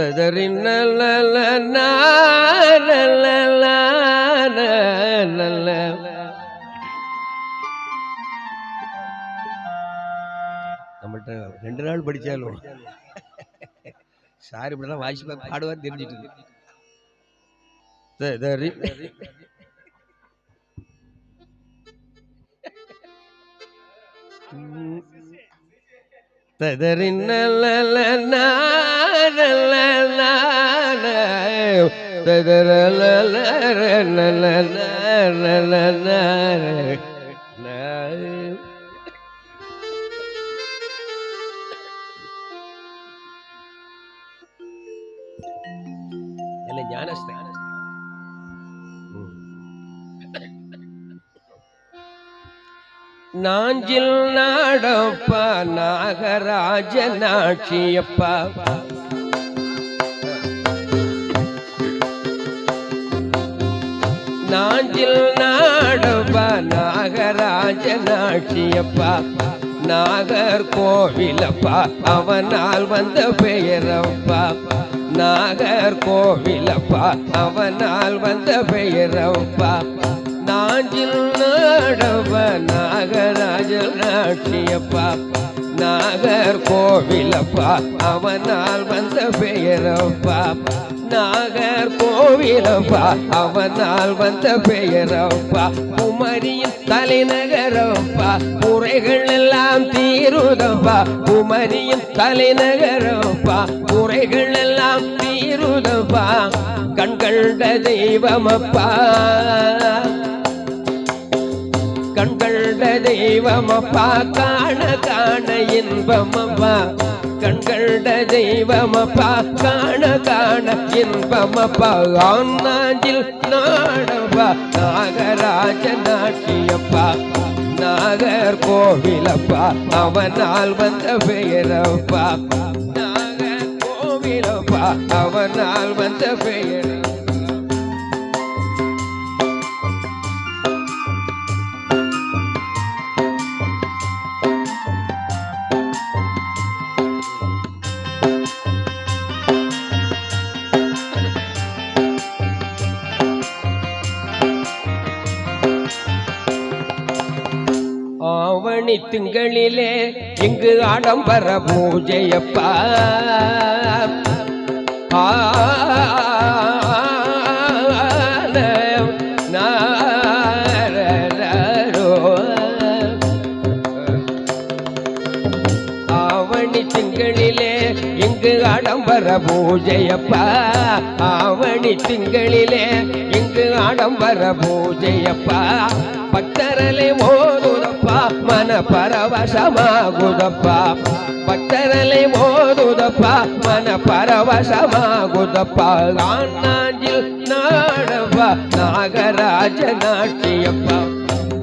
ததறின் ரெண்டு நாள் படித்தாலும் சாரி இப்படிலாம் வாசிப்பா பாடுவார் தெரிஞ்சிட்டு ததறி ததறின் நல்ல ഞാനിൽ നാടപ്പ നാഗരാജനാക്ഷിയപ്പ நாஞ்சில் நாடப்பா நாகராஜ நாட்சியப்பா நாகர் கோவிலப்பா அவனால் வந்த பெயரப்பா. நாகர் கோவிலப்பா அவனால் வந்த பெயரப்பா. நாஞ்சில் நாடவ நாகராஜ நாட்டியப்பா நாகர் கோவிலப்பா அவனால் வந்த பெயரப்பா. நாகர் கோவிலப்பா அவனால் வந்த பெயரப்பா. குமரியின் தலைநகரப்பா குறைகள் எல்லாம் தீருதப்பா குமரியின் தலைநகரப்பா குறைகள் எல்லாம் தீருதப்பா கண்கண்ட தெய்வமப்பா. கண்கண்ட தெய்வமப்பா காண காண இன்பமப்பா கண்கண்ட தெய்வமப்பா காண காண இன்பமப்பா ஆனாஞ்சில் நாடப்பா நாகராஜ நாட்டியப்பா நாகர் கோவிலப்பா அவனால் வந்த பெயரப்பா. நாகர் கோவிலப்பா அவனால் வந்த பெயரப்பா மணி திங்களிலே இங்கு ஆடம்பர பூஜையப்பா. ஆ, ஆடம்பர பூஜையப்பா. ஆவணி திங்களிலே இங்கு ஆடம்பர பூஜையப்பா. பரவசமாகுதப்பா பக்தரலை ஓதுதப்பா மன பரவசமாகுதப்பா ஆனாஞ்சில் நாடப்பா நாகராஜ நாட்டியப்பா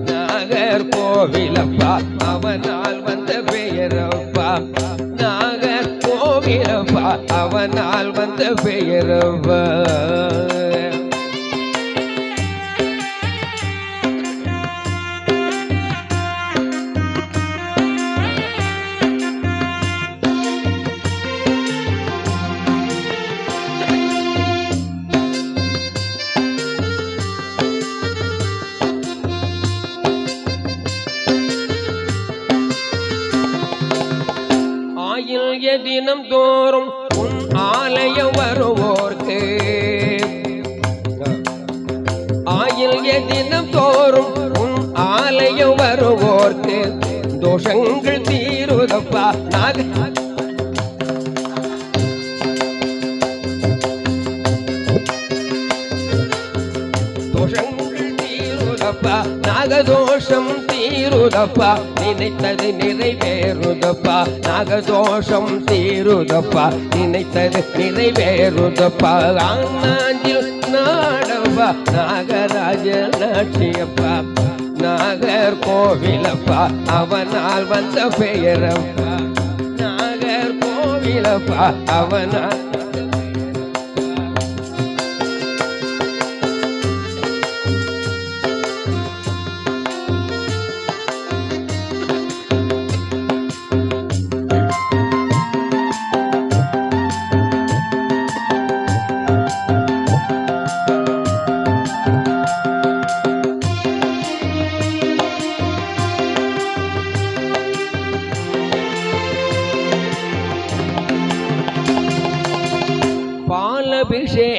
நாகர் கோவிலப்பா அவனால் வந்த பெயரப்பா. நாகர் கோவிலப்பா அவனால் வந்த பெயரப்பா. ஆயில் தினம் தோறும் உன் ஆலயம் வருவோர்க்கு. ஆயில் எதினம் தோறும் உன் ஆலயம் வருவோர்க்கு. தோஷங்கள் தீருதப்பா நாக. தோஷங்கள் தீருதப்பா நாகதோஷம் தீருதப்பா நினைத்தது நிறைவேறுதப்பா. நாகதோஷம் தீருதப்பா நினைத்தது நிறைவேறுதப்பா. ஆனாஞ்சில் நாடப்பா நாகராஜ நாட்சியப்பா நாகர் கோவிலப்பா அவனால் வந்த பெயரப்பா நாகர் கோவிலப்பா அவனால்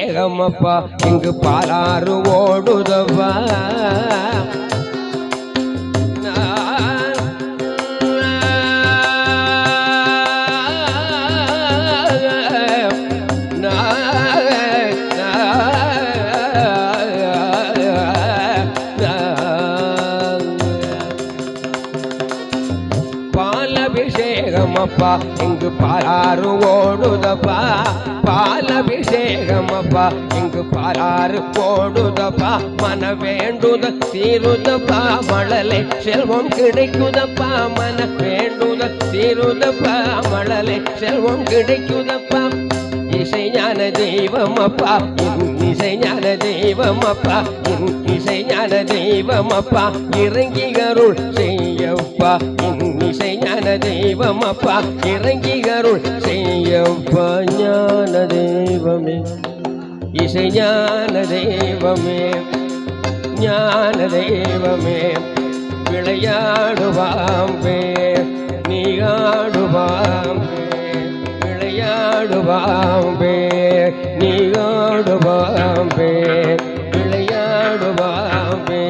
அபிஷேகமப்பா இங்கு பாலாறு ஓடுதவா. பாலபிஷேகமப்பா இங்கு பாலாறு ஓடுதப்பா. பாலபிஷேகமப்பா இங்கு பாலாறு ஓடுதப்பா மன வேண்டுத தீருதப்பா மழலை செல்வம் கிடைக்குதப்பா. மன வேண்டுத தீருதப்பா மழலை செல்வம் கிடைக்குதப்பா. இசை ஞான தெய்வம் அப்பா என் இசை ஞான தெய்வம் தெய்வமப்பா என் இசை ஞான தெய்வம் இறங்கி அருள் செய்யப்பா என் இசை ஞான தெய்வம் இறங்கி அருள் செய்யப்பா ஞான தெய்வமே. இசை ஞான தெய்வமே. ஞான தெய்வமே விளையாடுவாம்பே நீ ஆடுவாம்பே விளையாடுவாம்பே நீ ஆடுவாம்பே விளையாடுவாம்பே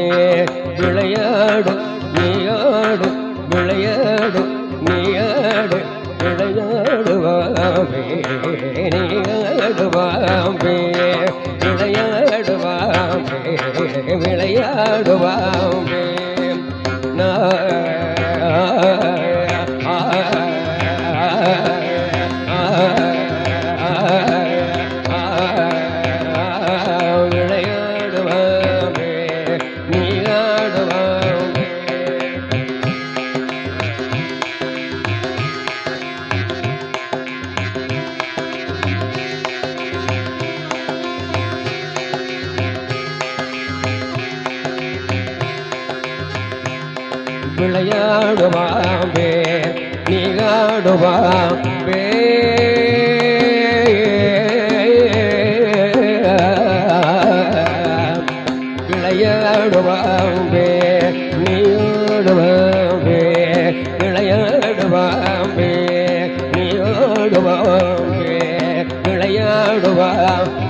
விளையாடு நீயாடு விளையாடு நீயாடு விளையாடுவாமே நீயாடுவாமே விளையாடுவாமே விளையாடுவாமே. விளையாடுவாம்பே நீராடுவாம்பே விளையாடுவாம்பே நீடுவாம்பே விளையாடுவாம்பே நீடுவாம்பே விளையாடுவாம்பே